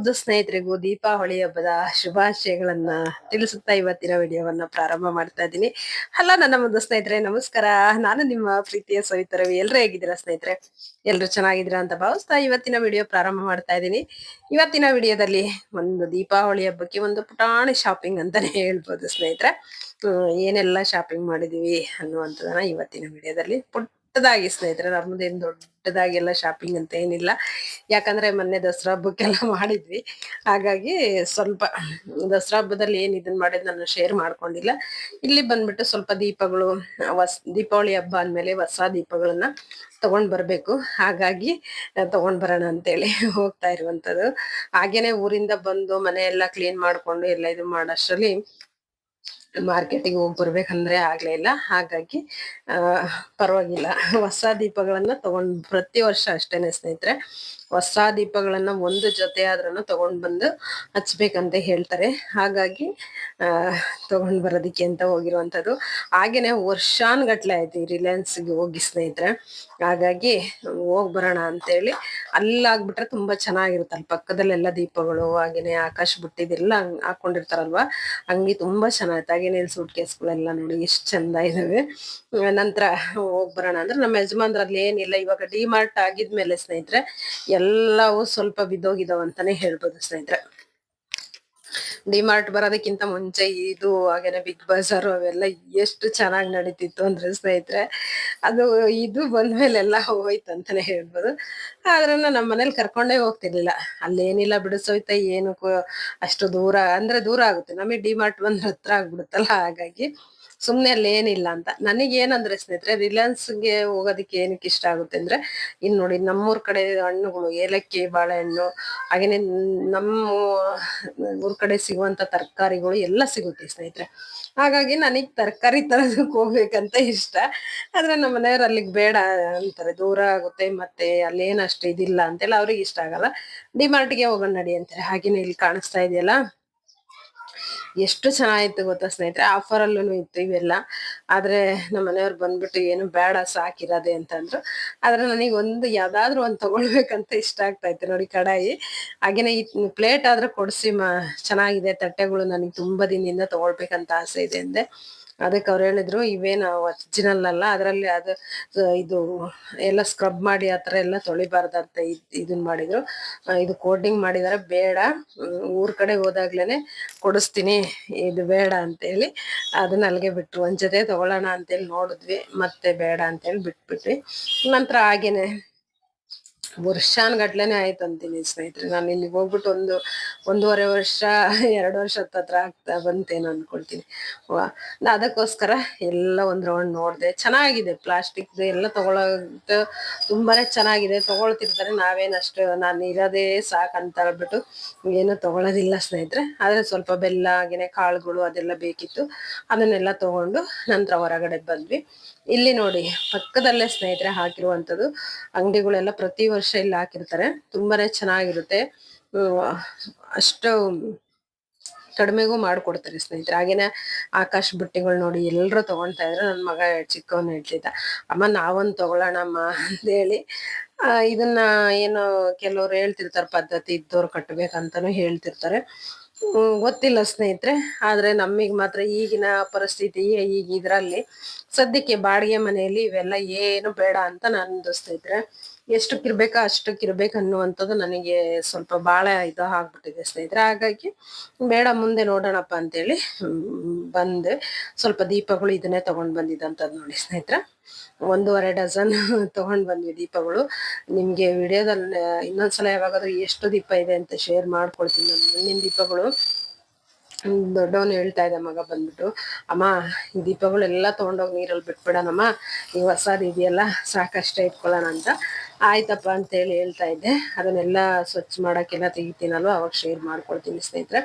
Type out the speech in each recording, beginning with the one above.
ಮುದ್ದು ಸ್ನೇಹಿತರಿಗೂ ದೀಪಾವಳಿ ಹಬ್ಬದ ಶುಭಾಶಯಗಳನ್ನ ತಿಳಿಸುತ್ತಾ ಇವತ್ತಿನ ವಿಡಿಯೋವನ್ನ ಪ್ರಾರಂಭ ಮಾಡ್ತಾ ಇದ್ದೀನಿ. ಹಲೋ, ನನ್ನ ಮುದ್ದು ಸ್ನೇಹಿತರೆ, ನಮಸ್ಕಾರ. ನಾನು ನಿಮ್ಮ ಪ್ರೀತಿಯ ಸವಿತಾ ರವಿ ಎಲ್ರು ಹೇಗಿದ್ದೀರಾ ಸ್ನೇಹಿತರೆ? ಎಲ್ರು ಚೆನ್ನಾಗಿದ್ದೀರಾ ಅಂತ ಭಾವಿಸ್ತಾ ಇವತ್ತಿನ ವಿಡಿಯೋ ಪ್ರಾರಂಭ ಮಾಡ್ತಾ ಇದ್ದೀನಿ. ಇವತ್ತಿನ ವಿಡಿಯೋದಲ್ಲಿ ಒಂದು ದೀಪಾವಳಿ ಹಬ್ಬಕ್ಕೆ ಒಂದು ಪುಟಾಣಿ ಶಾಪಿಂಗ್ ಅಂತಾನೆ ಹೇಳ್ಬೋದು ಸ್ನೇಹಿತರೆ. ಏನೆಲ್ಲ ಶಾಪಿಂಗ್ ಮಾಡಿದೀವಿ ಅನ್ನುವಂಥದ್ದನ್ನ ಇವತ್ತಿನ ವಿಡಿಯೋದಲ್ಲಿ ಪುಟ್ಟದಾಗಿ ಸ್ನೇಹಿತರೆ ನಮ್ಮದೇನು ದೊಡ್ಡದಾಗಿ ಎಲ್ಲ ಶಾಪಿಂಗ್ ಅಂತ ಏನಿಲ್ಲ. ಯಾಕಂದ್ರೆ ಮೊನ್ನೆ ದಸರಾ ಹಬ್ಬಕ್ಕೆಲ್ಲ ಮಾಡಿದ್ವಿ. ಹಾಗಾಗಿ ಸ್ವಲ್ಪ ದಸರಾ ಹಬ್ಬದಲ್ಲಿ ಏನ್ ಇದನ್ನ ಮಾಡಿದ್ ನಾನು ಶೇರ್ ಮಾಡ್ಕೊಂಡಿಲ್ಲ. ಇಲ್ಲಿ ಬಂದ್ಬಿಟ್ಟು ಸ್ವಲ್ಪ ದೀಪಗಳು ಹೊಸ ದೀಪಾವಳಿ ಹಬ್ಬ ಅಂದ್ಮೇಲೆ ಹೊಸ ದೀಪಗಳನ್ನ ತಗೊಂಡ್ ಬರ್ಬೇಕು. ಹಾಗಾಗಿ ತಗೊಂಡ್ ಬರೋಣ ಅಂತೇಳಿ ಹೋಗ್ತಾ ಇರುವಂತದ್ದು. ಹಾಗೇನೆ ಊರಿಂದ ಬಂದು ಮನೆ ಎಲ್ಲ ಕ್ಲೀನ್ ಮಾಡ್ಕೊಂಡು ಎಲ್ಲ ಇದು ಮಾಡೋಷ್ಟ್ರಲ್ಲಿ ಮಾರ್ಕೆಟಿಗೆ ಹೋಗಿ ಬರ್ಬೇಕಂದ್ರೆ ಆಗ್ಲೇ ಇಲ್ಲ. ಹಾಗಾಗಿ ಪರವಾಗಿಲ್ಲ. ಹೊಸ ದೀಪಗಳನ್ನ ತಗೊಂಡ್ ಪ್ರತಿ ವರ್ಷ ಅಷ್ಟೇನೆ ಸ್ನೇಹಿತರೆ. ಹೊಸ ದೀಪಗಳನ್ನ ಒಂದು ಜೊತೆ ಆದ್ರೂ ತಗೊಂಡ್ ಬಂದು ಹಚ್ಬೇಕಂತ ಹೇಳ್ತಾರೆ. ಹಾಗಾಗಿ ತಗೊಂಡ್ ಬರೋದಿಕ್ಕೆ ಅಂತ ಹೋಗಿರುವಂತದ್ದು ಹಾಗೇನೆ ವರ್ಷಾನ್ಗಟ್ಲೆ ಆಯ್ತು ಈ ರಿಲಯನ್ಸ್ಗೆ ಹೋಗಿ ಸ್ನೇಹಿತರೆ. ಹಾಗಾಗಿ, ಹೋಗ್ ಬರೋಣ ಅಂತೇಳಿ. ಅಲ್ಲಾಗ್ಬಿಟ್ರೆ ತುಂಬಾ ಚೆನ್ನಾಗಿರುತ್ತೆ ಅಲ್ಲಿ ಪಕ್ಕದಲ್ಲೆಲ್ಲ ದೀಪಗಳು, ಹಾಗೇನೆ ಆಕಾಶ ಬುಟ್ಟಿದೆಲ್ಲ ಹಾಕೊಂಡಿರ್ತಾರಲ್ವಾ? ಹಂಗೆ ತುಂಬಾ ಚೆನ್ನಾಗಿತ್ತು ಹಾಗೇನೆ ಇಲ್ಲಿ ಸೂಟ್ ಕೇಸ್ಗಳೆಲ್ಲ ನೋಡಿ ಎಷ್ಟು ಚಂದ ಇದಾವೆ. ನಂತರ ಹೋಗ್ ಬರೋಣ ಅಂದ್ರೆ ನಮ್ಮ ಯಜಮಾನ್ರಲ್ಲಿ ಏನಿಲ್ಲ, ಇವಾಗ ಡಿಮಾರ್ಟ್ ಆಗಿದ್ಮೇಲೆ ಸ್ನೇಹಿತರೆ, ಎಲ್ಲವೂ ಸ್ವಲ್ಪ ಬಿದ್ದೋಗಿದಾವ ಅಂತಾನೆ ಹೇಳ್ಬೋದು ಸ್ನೇಹಿತರೆ. ಡಿಮಾರ್ಟ್ ಬರೋದಕ್ಕಿಂತ ಮುಂಚೆ ಇದು, ಹಾಗೇನೆ ಬಿಗ್ ಬಜಾರ್ ಅವೆಲ್ಲ ಎಷ್ಟು ಚೆನ್ನಾಗಿ ನಡೀತಿತ್ತು ಅಂದ್ರೆ ಸ್ನೇಹಿತರೆ, ಅದು ಇದು ಬಂದ್ಮೇಲೆ ಎಲ್ಲ ಹೋಯ್ತು ಅಂತಾನೆ ಹೇಳ್ಬೋದು. ಆದ್ರನ್ನ ನಮ್ಮ ಮನೇಲಿ ಕರ್ಕೊಂಡೇ ಹೋಗ್ತಿರ್ಲಿಲ್ಲ. ಅಲ್ಲೇನಿಲ್ಲ ಬಿಡಿಸೋಯ್ತ ಏನು ಅಷ್ಟು ದೂರ, ಅಂದ್ರೆ ದೂರ ಆಗುತ್ತೆ. ನಮಗೆ ಡಿಮಾರ್ಟ್ ಬಂದ್ರೆ ಹತ್ರ ಆಗ್ಬಿಡುತ್ತಲ್ಲ, ಹಾಗಾಗಿ ಸುಮ್ನೆ ಅಲ್ಲಿ ಏನಿಲ್ಲ ಅಂತ. ನನಗೆ ಏನಂದ್ರೆ ಸ್ನೇಹಿತರೆ, ರಿಲಯನ್ಸ್ಗೆ ಹೋಗೋದಕ್ಕೆ ಏನಕ್ಕೆ ಇಷ್ಟ ಆಗುತ್ತೆ ಅಂದ್ರೆ, ಇನ್ ನೋಡಿ ನಮ್ಮೂರ್ ಕಡೆ ಹಣ್ಣುಗಳು, ಏಲಕ್ಕಿ, ಬಾಳೆಹಣ್ಣು, ಹಾಗೇನೆ ನಮ್ಮ ಊರ್ ಕಡೆ ಸಿಗುವಂತ ತರಕಾರಿಗಳು ಎಲ್ಲ ಸಿಗುತ್ತೆ ಸ್ನೇಹಿತರೆ. ಹಾಗಾಗಿ ನನಗ್ ತರಕಾರಿ ತರೋದಕ್ಕೆ ಹೋಗ್ಬೇಕಂತ ಇಷ್ಟ. ಆದ್ರೆ ನಮ್ಮ ಮನೆಯವ್ರು ಅಲ್ಲಿಗೆ ಬೇಡ ಅಂತಾರೆ. ದೂರ ಆಗುತ್ತೆ ಮತ್ತೆ ಅಲ್ಲೇನಷ್ಟು ಇದಿಲ್ಲ ಅಂತೆಲ್ಲ ಅವ್ರಿಗೆ ಇಷ್ಟ ಆಗಲ್ಲ. ಡಿಮಾರ್ಟ್ಗೆ ಹೋಗೋಣ ನಡಿ ಅಂತಾರೆ. ಹಾಗೇನೆ ಇಲ್ಲಿ ಕಾಣಿಸ್ತಾ ಇದೆಯಲ್ಲ? ಎಷ್ಟು ಚೆನ್ನಾಗಿತ್ತು ಗೊತ್ತಾ ಸ್ನೇಹಿತರೆ? ಆಫರ್ ಅಲ್ಲೂ ಇತ್ತು ಇವೆಲ್ಲ. ಆದ್ರೆ ನಮ್ಮ ಮನೆಯವ್ರು ಬಂದ್ಬಿಟ್ಟು ಏನು ಬೇಡ ಸಾಕಿರೋದೆ ಅಂತಂದ್ರು ಆದ್ರೆ ನನಗೆ ಒಂದು ಯಾವ್ದಾದ್ರು ಒಂದ್ ತಗೊಳ್ಬೇಕಂತ ಇಷ್ಟ ಆಗ್ತಾ ಇತ್ತು ನೋಡಿ ಕಡಾಯಿ. ಹಾಗೇನೆ ಈ ಪ್ಲೇಟ್ ಆದ್ರೆ ಕೊಡ್ಸಿ ಮ, ಚೆನ್ನಾಗಿದೆ. ತಟ್ಟೆಗಳು ನನಗೆ ತುಂಬಾ ದಿನದಿಂದ ತಗೊಳ್ಬೇಕಂತ ಆಸೆ ಇದೆ ಅಂದೆ. ಅದಕ್ಕೆ ಅವ್ರು ಹೇಳಿದ್ರು, ಇವೇನು ಒರಿಜಿನಲ್ ಅಲ್ಲ, ಅದರಲ್ಲಿ ಅದು ಇದು ಎಲ್ಲ ಸ್ಕ್ರಬ್ ಮಾಡಿ ಆ ಥರ ಎಲ್ಲ ತೊಳಿಬಾರ್ದಂತ ಇದನ್ನ ಇದನ್ ಮಾಡಿದ್ರು. ಇದು ಕೋಟಿಂಗ್ ಮಾಡಿದಾರೆ, ಬೇಡ. ಊರ ಕಡೆ ಹೋದಾಗ್ಲೇನೆ ಕೊಡಿಸ್ತೀನಿ, ಇದು ಬೇಡ ಅಂತೇಳಿ. ಅದನ್ನ ಅಲ್ಲಿಗೆ ಬಿಟ್ರು. ಒಂದ್ ಜೊತೆ ತಗೊಳ್ಳೋಣ ಅಂತೇಳಿ ನೋಡಿದ್ವಿ, ಮತ್ತೆ ಬೇಡ ಅಂತೇಳಿ ಬಿಟ್ಬಿಟ್ವಿ. ನಂತರ ಹಾಗೇನೆ ವರ್ಷಾನ್ಗಟ್ಲೆನೆ ಆಯ್ತು ಅಂತೀನಿ ಸ್ನೇಹಿತರೆ. ನಾನು ಇಲ್ಲಿ ಹೋಗ್ಬಿಟ್ಟು ಒಂದು ಒಂದೂವರೆ ವರ್ಷ, ಎರಡು ವರ್ಷ ಹತ್ರ ಆಗ್ತಾ ಬಂತೇನೋ ಅನ್ಕೊಳ್ತೀನಿ. ನಾ ಅದಕ್ಕೋಸ್ಕರ ಎಲ್ಲ ಒಂದ್ ರೌಂಡ್ ನೋಡ್ದೆ. ಚೆನ್ನಾಗಿದೆ ಪ್ಲಾಸ್ಟಿಕ್ ಎಲ್ಲ ತಗೊಳ್ಳೋದು ತುಂಬಾನೇ ಚೆನ್ನಾಗಿದೆ. ತಗೊಳ್ತಿರ್ತಾರೆ ನಾವೇನಷ್ಟು ನಾನು ಇರೋದೇ ಸಾಕಂತ ಹೇಳ್ಬಿಟ್ಟು ಏನು ತಗೊಳ್ಳೋದಿಲ್ಲ ಸ್ನೇಹಿತರೆ. ಆದ್ರೆ ಸ್ವಲ್ಪ ಬೆಲ್ಲ ಹಾಗೇನೆ ಕಾಳುಗಳು ಅದೆಲ್ಲ ಬೇಕಿತ್ತು. ಅದನ್ನೆಲ್ಲ ತಗೊಂಡು ನಂತರ ಹೊರಗಡೆ ಬಂದ್ವಿ. ಇಲ್ಲಿ ನೋಡಿ, ಪಕ್ಕದಲ್ಲೇ ಸ್ನೇಹಿತರೆ ಹಾಕಿರುವಂಥದ್ದು. ಅಂಗಡಿಗಳೆಲ್ಲ ಪ್ರತಿ ವರ್ಷ ಇಲ್ಲಿ ಹಾಕಿರ್ತಾರೆ. ತುಂಬಾನೇ ಚೆನ್ನಾಗಿರುತ್ತೆ. ಅಷ್ಟು ಕಡಿಮೆಗೂ ಮಾಡಿಕೊಡ್ತಾರೆ ಸ್ನೇಹಿತರೆ. ಹಾಗೇನೆ ಆಕಾಶ ಬುಟ್ಟಿಗಳು ನೋಡಿ, ಎಲ್ಲರೂ ತಗೊಳ್ತಾ ಇದ್ರು. ನನ್ನ ಮಗ ಚಿಕ್ಕವನ್ನ ಹೇಳ್ತಿದ್ದ, ಅಮ್ಮ, ನಾವೊಂದು ತಗೊಳ್ಳೋಣಮ್ಮ ಅಂತೇಳಿ ಇದನ್ನು ಏನು ಕೆಲವ್ರು ಹೇಳ್ತಿರ್ತಾರೆ, ಪದ್ಧತಿ ಇದ್ದವ್ರು ಕಟ್ಟಬೇಕಂತಾನು ಹೇಳ್ತಿರ್ತಾರೆ. ಗೊತ್ತಿಲ್ಲ ಸ್ನೇಹಿತರೆ. ಆದರೆ ನಮಗೆ ಮಾತ್ರ ಈಗಿನ ಪರಿಸ್ಥಿತಿ ಈಗ ಇದರಲ್ಲಿ ಸದ್ಯಕ್ಕೆ ಬಾಡಿಗೆ ಮನೆಯಲ್ಲಿ ಇವೆಲ್ಲ ಏನು ಬೇಡ ಅಂತ ನಾನು ಸ್ನೇಹಿತರೆ. ಎಷ್ಟಕ್ಕಿರ್ಬೇಕಾ ಅಷ್ಟಕ್ಕಿರ್ಬೇಕು ಅನ್ನುವಂಥದ್ದು ನನಗೆ ಸ್ವಲ್ಪ ಭಾಳ ಇದು ಆಗ್ಬಿಟ್ಟಿದೆ ಸ್ನೇಹಿತರೆ. ಹಾಗಾಗಿ ಬೇಡ, ಮುಂದೆ ನೋಡೋಣಪ್ಪ ಅಂತೇಳಿ ಬಂದೆ. ಸ್ವಲ್ಪ ದೀಪಗಳು ಇದನ್ನೇ ತೊಗೊಂಡು ಬಂದಿದ್ದಂಥದ್ದು ನೋಡಿ ಸ್ನೇಹಿತರೆ. ಒಂದೂವರೆ ಡಜನ್ ತಗೊಂಡ್ ಬಂದ್ವಿ ದೀಪಗಳು. ನಿಮಗೆ ವಿಡಿಯೋದಲ್ಲಿ ಇನ್ನೊಂದ್ಸಲ ಯಾವಾಗಾದ್ರೂ ಎಷ್ಟು ದೀಪ ಇದೆ ಅಂತ ಶೇರ್ ಮಾಡ್ಕೊಳ್ತೀನಿ ನಾನು. ಮುಂದಿನ ದೀಪಗಳು ದೊಡ್ಡವನು ಹೇಳ್ತಾ ಇದ್ದ ಮಗ ಬಂದ್ಬಿಟ್ಟು, ಅಮ್ಮ, ಈ ದೀಪಗಳೆಲ್ಲ ತೊಗೊಂಡೋಗಿ ನೀರಲ್ಲಿ ಬಿಟ್ಬಿಡೋಣಮ್ಮ. ಈ ಹೊಸದು ಇದೆಯಲ್ಲ ಸಾಕಷ್ಟೇ ಇಟ್ಕೊಳ್ಳೋಣ ಅಂತ. ಆಯ್ತಪ್ಪ ಅಂತೇಳಿ ಹೇಳ್ತಾ ಇದ್ದೆ. ಅದನ್ನೆಲ್ಲ ಸ್ವಚ್ಛ ಮಾಡೋಕ್ಕೆಲ್ಲ ತೆಗಿತೀನಲ್ವ? ಅವಾಗ ಶೇರ್ ಮಾಡ್ಕೊಳ್ತೀನಿ ಸ್ನೇಹಿತರೆ.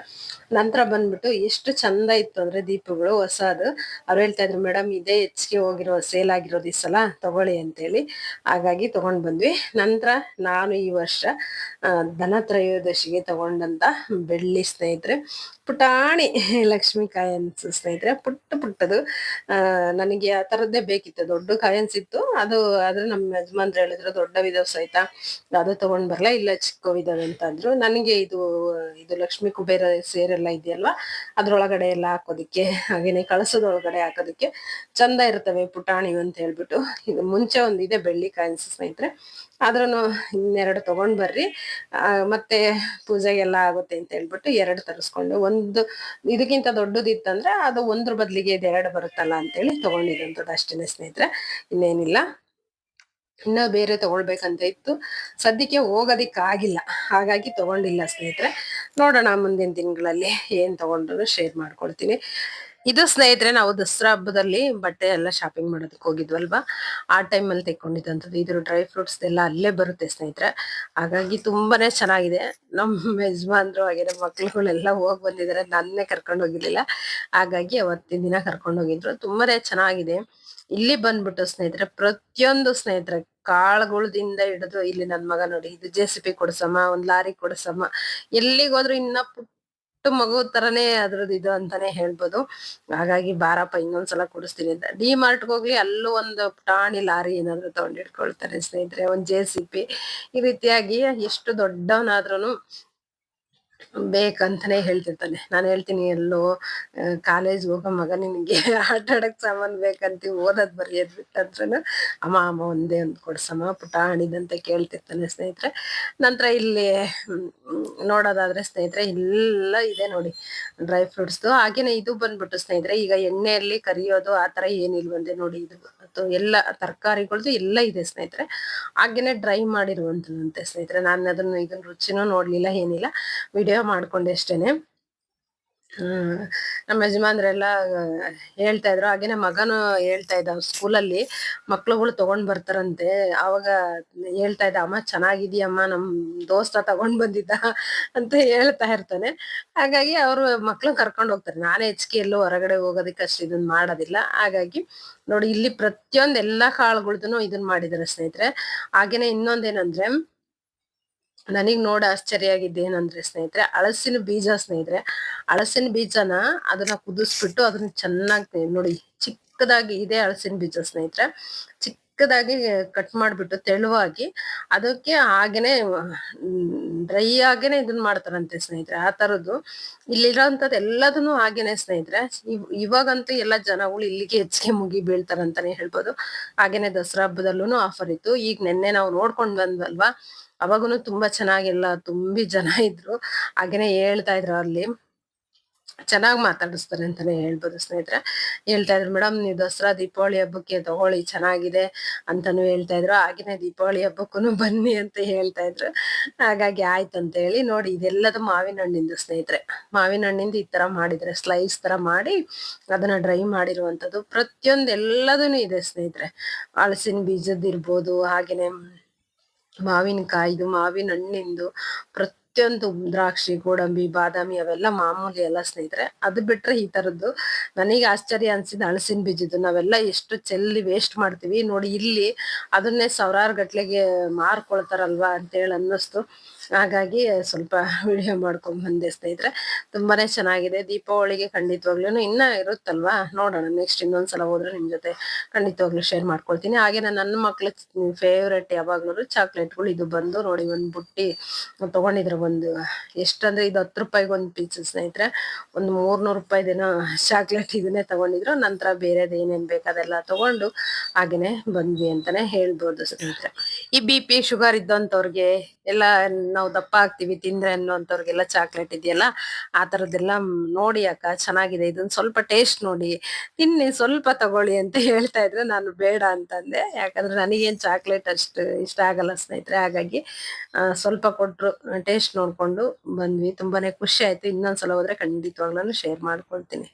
ನಂತರ ಬಂದ್ಬಿಟ್ಟು ಎಷ್ಟು ಚಂದ ಇತ್ತು ಅಂದ್ರೆ ದೀಪಗಳು ಹೊಸದು. ಅವ್ರು ಹೇಳ್ತಾ ಇದ್ರು, ಮೇಡಮ್, ಇದೇ ಹೆಚ್ಚಿಗೆ ಹೋಗಿರೋ ಸೇಲ್ ಆಗಿರೋದು ಈ ಸಲ ತಗೊಳ್ಳಿ ಅಂತೇಳಿ. ಹಾಗಾಗಿ ತಗೊಂಡ್ ಬಂದ್ವಿ. ನಂತರ ನಾನು ಈ ವರ್ಷ ಧನತ್ರಯೋದಶಿಗೆ ಧನ ತ್ರಯೋದಶಿಗೆ ತಗೊಂಡಂತ ಬೆಳ್ಳಿ ಸ್ನೇಹಿತರೆ. ಪುಟಾಣಿ ಲಕ್ಷ್ಮಿ ಕಾಯನ್ಸ್ ಸ್ನೇಹಿತರೆ. ಪುಟ್ಟ ಪುಟ್ಟದು. ನನಗೆ ಆ ಥರದ್ದೇ ಬೇಕಿತ್ತು. ದೊಡ್ಡ ಕಾಯನ್ಸ್ ಇತ್ತು. ಅದು ಆದ್ರೆ ನಮ್ಮ ಯಜಮಾನ್ರು ಹೇಳಿದ್ರು, ದೊಡ್ಡ ದೊಡ್ಡವಿದಾವ್ ಸಹಿತ ಅದು ತಗೊಂಡ್ ಬರಲ್ಲ ಇಲ್ಲ ಚಿಕ್ಕವಿದಾವೆ ಅಂತ ಅಂದ್ರು. ನನಗೆ ಇದು ಇದು ಲಕ್ಷ್ಮಿ ಕುಬೇರ ಸೇರೆಲ್ಲ ಇದೆಯಲ್ವಾ? ಅದ್ರೊಳಗಡೆ ಎಲ್ಲ ಹಾಕೋದಿಕ್ಕೆ, ಹಾಗೇನೆ ಕಳಸದೊಳಗಡೆ ಹಾಕೋದಿಕ್ಕೆ ಚಂದ ಇರ್ತವೆ ಪುಟಾಣಿ ಅಂತ ಹೇಳ್ಬಿಟ್ಟು. ಇದು ಮುಂಚೆ ಒಂದಿದೆ ಬೆಳ್ಳಿ ಕಾಯಿನ್ಸ್ ಸ್ನೇಹಿತರೆ. ಆದ್ರೂ ಇನ್ನೆರಡು ತಗೊಂಡ್ ಬರ್ರಿ. ಮತ್ತೆ ಪೂಜೆಗೆಲ್ಲ ಆಗುತ್ತೆ ಅಂತ ಹೇಳ್ಬಿಟ್ಟು ಎರಡು ತರಿಸ್ಕೊಂಡು ಒಂದು, ಇದಕ್ಕಿಂತ ದೊಡ್ಡದಿತ್ತಂದ್ರೆ ಅದು ಒಂದ್ರ ಬದ್ಲಿಗೆ ಇದು ಎರಡು ಬರುತ್ತಲ್ಲ ಅಂತೇಳಿ ತಗೊಂಡಿದ್ದಂಥದ್ದು ಅಷ್ಟೇನೆ ಸ್ನೇಹಿತರೆ. ಇನ್ನೇನಿಲ್ಲ. ಇನ್ನ ಬೇರೆ ತಗೊಳ್ಬೇಕಂತ ಇತ್ತು. ಸದ್ಯಕ್ಕೆ ಹೋಗೋದಿಕ್ಕಾಗಿಲ್ಲ. ಹಾಗಾಗಿ ತಗೊಂಡಿಲ್ಲ ಸ್ನೇಹಿತರೆ. ನೋಡೋಣ ಮುಂದಿನ ದಿನಗಳಲ್ಲಿ ಏನ್ ತಗೊಂಡ್ರು ಶೇರ್ ಮಾಡ್ಕೊಳ್ತೀನಿ. ಇದು ಸ್ನೇಹಿತರೆ, ನಾವು ದಸರಾ ಹಬ್ಬದಲ್ಲಿ ಬಟ್ಟೆ ಎಲ್ಲ ಶಾಪಿಂಗ್ ಮಾಡೋದಕ್ಕೆ ಹೋಗಿದ್ವಲ್ವಾ? ಆ ಟೈಮಲ್ಲಿ ತೆಕ್ಕೊಂಡಿದ್ದಂಥದ್ದು. ಇದ್ರ ಡ್ರೈ ಫ್ರೂಟ್ಸ್ ಎಲ್ಲ ಅಲ್ಲೇ ಬರುತ್ತೆ ಸ್ನೇಹಿತರೆ. ಹಾಗಾಗಿ ತುಂಬಾನೇ ಚೆನ್ನಾಗಿದೆ. ನಮ್ಮ ಯಜಮಾನ್ರು ಹಾಗೆ ನಮ್ಮ ಮಕ್ಳುಗಳೆಲ್ಲ ಹೋಗಿ ಬಂದಿದ್ದಾರೆ. ನನ್ನೇ ಕರ್ಕೊಂಡು ಹೋಗಿರ್ಲಿಲ್ಲ. ಹಾಗಾಗಿ ಅವತ್ತಿನ ದಿನ ಕರ್ಕೊಂಡು ಹೋಗಿದ್ರು. ತುಂಬಾನೇ ಚೆನ್ನಾಗಿದೆ. ಇಲ್ಲಿ ಬಂದ್ಬಿಟ್ಟು ಸ್ನೇಹಿತರೆ, ಪ್ರತಿಯೊಂದು ಸ್ನೇಹಿತರೆ, ಕಾಳುಗಳದಿಂದ ಹಿಡಿದು ಇಲ್ಲಿ ನನ್ ಮಗ ನೋಡಿ, ಇದು ಜೆ ಸಿ ಪಿ ಕೊಡ್ಸಮ್ಮ, ಒಂದ್ ಲಾರಿ ಕೊಡ್ಸಮ್ಮ ಎಲ್ಲಿಗೋದ್ರು ಇನ್ನ ಪುಟ್ಟ ಮಗು ತರನೇ ಅದ್ರದ್ದು ಇದು ಅಂತಾನೆ ಹೇಳ್ಬೋದು. ಹಾಗಾಗಿ ಬಾರಪ್ಪ, ಇನ್ನೊಂದ್ಸಲ ಕೊಡಿಸ್ತೀನಿ ಅಂತ. ಡಿ ಮಾರ್ಟ್ಗೆ ಹೋಗ್ಲಿ, ಅಲ್ಲೂ ಒಂದು ಪುಟಾಣಿ ಲಾರಿ ಏನಾದ್ರು ತಗೊಂಡ್ ಇಟ್ಕೊಳ್ತಾರೆ ಸ್ನೇಹಿತರೆ, ಒಂದ್ ಜೆ ಸಿ ಪಿ ಈ ರೀತಿಯಾಗಿ ಎಷ್ಟು ದೊಡ್ಡವನಾದ್ರೂನು ಬೇಕಂತಾನೆ ಹೇಳ್ತಿರ್ತಾನೆ. ನಾನು ಹೇಳ್ತೀನಿ, ಎಲ್ಲೋ ಕಾಲೇಜ್ ಹೋಗೋ ಮಗ ನಿನಗೆ ಆಟ ಆಡಕ್ ಸಾಮಾನು ಬೇಕಂತ, ಓದೋದ್ ಬರೆಯೋದ್ ಬಿಟ್ಟಂದ್ರೂ ಅಮ್ಮ ಅಮ್ಮ, ಒಂದೇ ಒಂದು ಕೊಡ್ಸಮ್ಮ ಆಡಿದಂತ ಕೇಳ್ತಿರ್ತಾನೆ ಸ್ನೇಹಿತರೆ. ನಂತರ ಇಲ್ಲಿ ನೋಡೋದಾದ್ರೆ ಸ್ನೇಹಿತರೆ, ಎಲ್ಲ ಇದೆ ನೋಡಿ, ಡ್ರೈ ಫ್ರೂಟ್ಸ್ದು. ಹಾಗೇನೆ ಇದು ಬಂದ್ಬಿಟ್ಟು ಸ್ನೇಹಿತರೆ, ಈಗ ಎಣ್ಣೆಯಲ್ಲಿ ಕರಿಯೋದು, ಆ ಥರ ಏನಿಲ್ವಂದೆ ನೋಡಿ ಇದು. ಮತ್ತು ಎಲ್ಲ ತರಕಾರಿಗಳದ್ದು ಎಲ್ಲ ಇದೆ ಸ್ನೇಹಿತರೆ. ಹಾಗೇನೆ ಡ್ರೈ ಮಾಡಿರುವಂಥದ್ದಂತೆ ಸ್ನೇಹಿತರೆ. ನಾನು ಅದನ್ನು ಈಗ ರುಚಿನೂ ನೋಡಲಿಲ್ಲ, ಏನಿಲ್ಲ. ವಿಡಿಯೋ ಮಾಡ್ಕೊಂಡೆ ಅಷ್ಟೇನೆ. ನಮ್ಮ ಯಜಮಾನ್ರೆಲ್ಲ ಹೇಳ್ತಾ ಇದ್ರು. ಹಾಗೇನೆ ಮಗನು ಹೇಳ್ತಾ ಇದ್ದ ಸ್ಕೂಲಲ್ಲಿ, ಮಕ್ಳುಗಳು ತಗೊಂಡ್ ಬರ್ತಾರಂತೆ. ಅವಾಗ ಹೇಳ್ತಾ ಇದ್ದ, ಅಮ್ಮ ಚೆನ್ನಾಗಿದೆಯಮ್ಮ, ನಮ್ ದೋಸ್ತ ತಗೊಂಡ್ ಬಂದಿದ್ದ ಅಂತ ಹೇಳ್ತಾ ಇರ್ತಾನೆ. ಹಾಗಾಗಿ ಅವರು ಮಕ್ಳು ಕರ್ಕೊಂಡು ಹೋಗ್ತಾರೆ. ನಾನೇ ಹೆಚ್ಚಿಗೆ ಎಲ್ಲೂ ಹೊರಗಡೆ ಹೋಗೋದಕ್ಕೆ ಅಷ್ಟು ಇದನ್ನ ಮಾಡೋದಿಲ್ಲ. ಹಾಗಾಗಿ ನೋಡಿ, ಇಲ್ಲಿ ಪ್ರತಿಯೊಂದ್ ಎಲ್ಲಾ ಕಾಳುಗಳ್ದು ಇದನ್ ಮಾಡಿದಾರೆ ಸ್ನೇಹಿತರೆ. ಹಾಗೇನೆ ಇನ್ನೊಂದೇನಂದ್ರೆ ನನಗ್ ನೋಡ ಆಶ್ಚರ್ಯ ಏನಂದ್ರೆ ಸ್ನೇಹಿತರೆ ಹಳಸಿನ ಬೀಜ ಸ್ನೇಹಿತರೆ ಹಳಸಿನ ಬೀಜನ ಅದನ್ನ ಕುದಿಸ್ಬಿಟ್ಟು ಅದನ್ನ ಚೆನ್ನಾಗಿ ನೋಡಿ ಚಿಕ್ಕದಾಗಿ ಇದೆ ಹಳಸಿನ ಬೀಜ ಸ್ನೇಹಿತರೆ. ಚಿಕ್ಕದಾಗಿ ಕಟ್ ಮಾಡ್ಬಿಟ್ಟು ತೆಳುವಾಗಿ ಅದಕ್ಕೆ ಹಾಗೇನೆ ಡ್ರೈ ಆಗೇನೆ ಇದನ್ನ ಮಾಡ್ತಾರಂತೆ ಸ್ನೇಹಿತರೆ, ಆ ತರದ್ದು. ಇಲ್ಲಿರೋಂಥದ್ದು ಎಲ್ಲದನ್ನು ಹಾಗೇನೆ ಸ್ನೇಹಿತರೆ. ಇವ್- ಇವಾಗಂತೂ ಎಲ್ಲ ಜನಗಳು ಇಲ್ಲಿಗೆ ಹೆಚ್ಚಿಗೆ ಮುಗಿ ಬೀಳ್ತಾರಂತಾನೆ ಹೇಳ್ಬೋದು. ಹಾಗೇನೆ ದಸರಾ ಹಬ್ಬದಲ್ಲೂ ಆಫರ್ ಇತ್ತು. ಈಗ ನಿನ್ನೆ ನಾವು ನೋಡ್ಕೊಂಡ್ ಬಂದ್ವಲ್ವಾ? ಅವಾಗೂನು ತುಂಬಾ ಚೆನ್ನಾಗಿಲ್ಲ ತುಂಬಿ ಜನ ಇದ್ರು. ಹಾಗೇನೆ ಹೇಳ್ತಾ ಇದ್ರು ಅಲ್ಲಿ. ಚೆನ್ನಾಗಿ ಮಾತಾಡಿಸ್ತಾರೆ ಅಂತಾನೆ ಹೇಳ್ಬೋದು ಸ್ನೇಹಿತರೆ. ಹೇಳ್ತಾ ಇದ್ರು ಮೇಡಮ್ ನೀವು ದಸರಾ, ದೀಪಾವಳಿ ಹಬ್ಬಕ್ಕೆ ತಗೊಳ್ಳಿ, ಚೆನ್ನಾಗಿದೆ ಅಂತಾನು ಹೇಳ್ತಾ ಇದ್ರು. ಹಾಗೇನೆ ದೀಪಾವಳಿ ಹಬ್ಬಕ್ಕೂ ಬನ್ನಿ ಅಂತ ಹೇಳ್ತಾ ಇದ್ರು. ಹಾಗಾಗಿ ಆಯ್ತು ಅಂತ ಹೇಳಿ ನೋಡಿ, ಇದೆಲ್ಲದು ಮಾವಿನ ಹಣ್ಣಿಂದು ಸ್ನೇಹಿತರೆ. ಮಾವಿನ ಹಣ್ಣಿಂದ ಈ ತರ ಮಾಡಿದ್ರೆ, ಸ್ಲೈಸ್ ತರ ಮಾಡಿ ಅದನ್ನ ಡ್ರೈ ಮಾಡಿರುವಂತದ್ದು ಪ್ರತಿಯೊಂದು ಎಲ್ಲದೂ ಇದೆ ಸ್ನೇಹಿತರೆ. ಹಲಸಿನ ಇರ್ಬೋದು ಹಾಗೇನೆ ಮಾವಿನಕಾಯಿದು ಮಾವಿನ ಹಣ್ಣಿಂದು ಪ್ರತಿಯೊಂದು ದ್ರಾಕ್ಷಿ, ಗೋಡಂಬಿ, ಬಾದಾಮಿ ಅವೆಲ್ಲ ಮಾಮೂಲಿ ಎಲ್ಲ ಸ್ನೇಹಿತರೆ. ಅದು ಬಿಟ್ರೆ ಈ ತರದ್ದು ನನಗೆ ಆಶ್ಚರ್ಯ ಅನ್ಸಿದ ಹಣಸಿನ ಬೀಜದ್ದು. ನಾವೆಲ್ಲ ಎಷ್ಟು ಚೆಲ್ಲಿ ವೇಸ್ಟ್ ಮಾಡ್ತೀವಿ. ನೋಡಿ ಇಲ್ಲಿ ಅದನ್ನೇ ಸಾವಿರಾರು ಗಟ್ಲೆಗೆ ಮಾರ್ಕೊಳ್ತಾರಲ್ವಾ ಅಂತೇಳಿ ಅನ್ನಿಸ್ತು. ಹಾಗಾಗಿ ಸ್ವಲ್ಪ ವಿಡಿಯೋ ಮಾಡ್ಕೊಂಡ್ ಬಂದೆ ಸ್ನೇಹಿತರೆ ತುಂಬಾನೇ ಚೆನ್ನಾಗಿದೆ. ದೀಪಾವಳಿಗೆ ಖಂಡಿತವಾಗ್ಲೂ ಇನ್ನ ಇರುತ್ತಲ್ವಾ? ನೋಡೋಣ. ನೆಕ್ಸ್ಟ್ ಇನ್ನೊಂದ್ಸಲ ಹೋದ್ರೆ ನಿಮ್ ಜೊತೆ ಖಂಡಿತವಾಗ್ಲೂ ಶೇರ್ ಮಾಡ್ಕೊಳ್ತೀನಿ. ಹಾಗೆ ನನ್ನ ಮಕ್ಳ ಫೇವ್ರೆಟ್ ಯಾವಾಗ್ಲೂ ಚಾಕ್ಲೇಟ್ಗಳು ಇದು ಬಂದು ನೋಡಿ ಒಂದ್ ಬುಟ್ಟಿ ತಗೊಂಡಿದ್ರು ಒಂದು ಎಷ್ಟಂದ್ರೆ ಇದು ಹತ್ತು ರೂಪಾಯಿಗೆ ಒಂದ್ ಪೀಸ್ ಸ್ನೇಹಿತರೆ. ಒಂದ್ ಮೂರ್ನೂರು ರೂಪಾಯಿದೇನೋ ಚಾಕ್ಲೇಟ್ ಇದನ್ನೇ ತಗೊಂಡಿದ್ರು. ನಂತರ ಬೇರೆದು ಏನೇನ್ ಬೇಕು ಅದೆಲ್ಲ ತಗೊಂಡು ಹಾಗೇನೆ ಬಂದ್ವಿ ಅಂತಾನೆ ಹೇಳ್ಬೋದು ಸ್ನೇಹಿತರೆ. ಈ ಬಿ ಪಿ ಶುಗರ್ ಇದ್ದಂತವ್ರಿಗೆ ಎಲ್ಲ ನಾವು ದಪ್ಪ ಆಗ್ತೀವಿ, ತಿಂದ್ರೆ ಅನ್ನೋಂಥವ್ರಿಗೆಲ್ಲ ಚಾಕ್ಲೇಟ್ ಇದೆಯಲ್ಲ, ಆ ಥರದ್ದೆಲ್ಲ ನೋಡಿ ಅಕ್ಕ, ಚೆನ್ನಾಗಿದೆ. ಇದನ್ನ ಸ್ವಲ್ಪ ಟೇಸ್ಟ್ ನೋಡಿ. ತಿನ್ನಿ, ಸ್ವಲ್ಪ ತಗೊಳ್ಳಿ ಅಂತ ಹೇಳ್ತಾ ಇದ್ರೆ. ನಾನು ಬೇಡ ಅಂತಂದೆ. ಯಾಕಂದ್ರೆ ನನಗೇನು ಚಾಕ್ಲೇಟ್ ಅಷ್ಟು ಇಷ್ಟ ಆಗಲ್ಲ ಸ್ನೇಹಿತರೆ. ಹಾಗಾಗಿ ಸ್ವಲ್ಪ ಕೊಟ್ಟರು ಟೇಸ್ಟ್ ನೋಡಿಕೊಂಡು ಬಂದ್ವಿ. ತುಂಬಾನೇ ಖುಷಿ ಆಯ್ತು. ಇನ್ನೊಂದ್ಸಲ ಹೋದ್ರೆ ಖಂಡಿತವಾಗ್ಲೂ ಶೇರ್ ಮಾಡ್ಕೊಳ್ತೀನಿ.